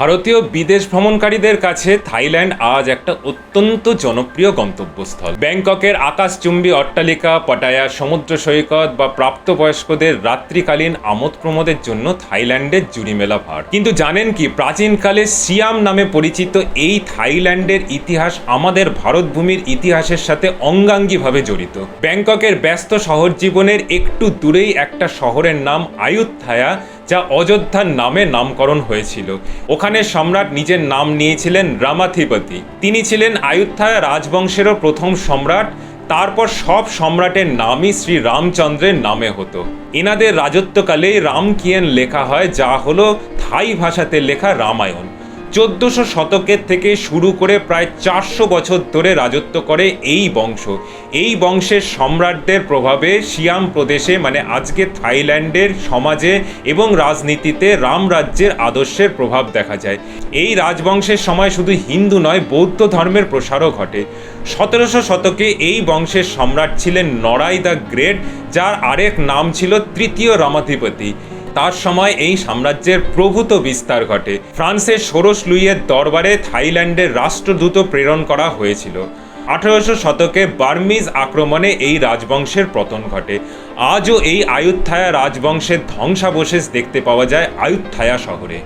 ভারতীয় বিদেশ ভ্রমণকারীদের কাছে থাইল্যান্ড আজ একটা অত্যন্ত জনপ্রিয় গন্তব্যস্থল। ব্যাংককের আকাশচুম্বী অট্টালিকা, পটায়া, সমুদ্র সৈকত বা প্রাপ্তবয়স্কদের রাত্রিকালীন আমোদ প্রমোদের জন্য থাইল্যান্ডের জুড়িমেলা ভার। কিন্তু জানেন কি, প্রাচীনকালে সিয়াম নামে পরিচিত এই থাইল্যান্ডের ইতিহাস আমাদের ভারতভূমির ইতিহাসের সাথে অঙ্গাঙ্গিভাবে জড়িত। ব্যাংককের ব্যস্ত শহর জীবনের একটু দূরেই একটা শহরের নাম আয়ুত্থায়া যা অযোধ্যার নামে নামকরণ হয়েছিল। ওখানে সম্রাট নিজের নাম নিয়েছিলেন রামাথিপতি তিনি ছিলেন আয়ুথায় রাজবংশেরও প্রথম সম্রাট। তারপর সব সম্রাটের নামই শ্রী রামচন্দ্রের নামে হতো। এনাদের রাজত্বকালেই রামকিয়েন লেখা হয়, যা হলো থাই ভাষাতে লেখা রামায়ণ। চোদ্দশো শতকের থেকে শুরু করে প্রায় চারশো বছর ধরে রাজত্ব করে এই বংশ। এই বংশের সম্রাটদের প্রভাবে সিয়াম প্রদেশে মানে আজকে থাইল্যান্ডের সমাজে এবং রাজনীতিতে রাম রাজ্যের আদর্শের প্রভাব দেখা যায়। এই রাজবংশের সময় শুধু হিন্দু নয়, বৌদ্ধ ধর্মের প্রসারও ঘটে। সতেরোশো শতকে এই বংশের সম্রাট ছিলেন নড়াই দ্য গ্রেট, যার আরেক নাম ছিল তৃতীয় রামাধিপতি। তার সময় এই সাম্রাজ্যের প্রভূত বিস্তার ঘটে। ফ্রান্সের ষোড়শ লুইয়ের দরবারে থাইল্যান্ডের রাষ্ট্রদূত প্রেরণ করা হয়েছিল। আঠারোশো শতকে বার্মিজ আক্রমণে এই রাজবংশের পতন ঘটে। আজও এই আয়ুত্থায়া রাজবংশের ধ্বংসাবশেষ দেখতে পাওয়া যায় আয়ুত্থায়া শহরে।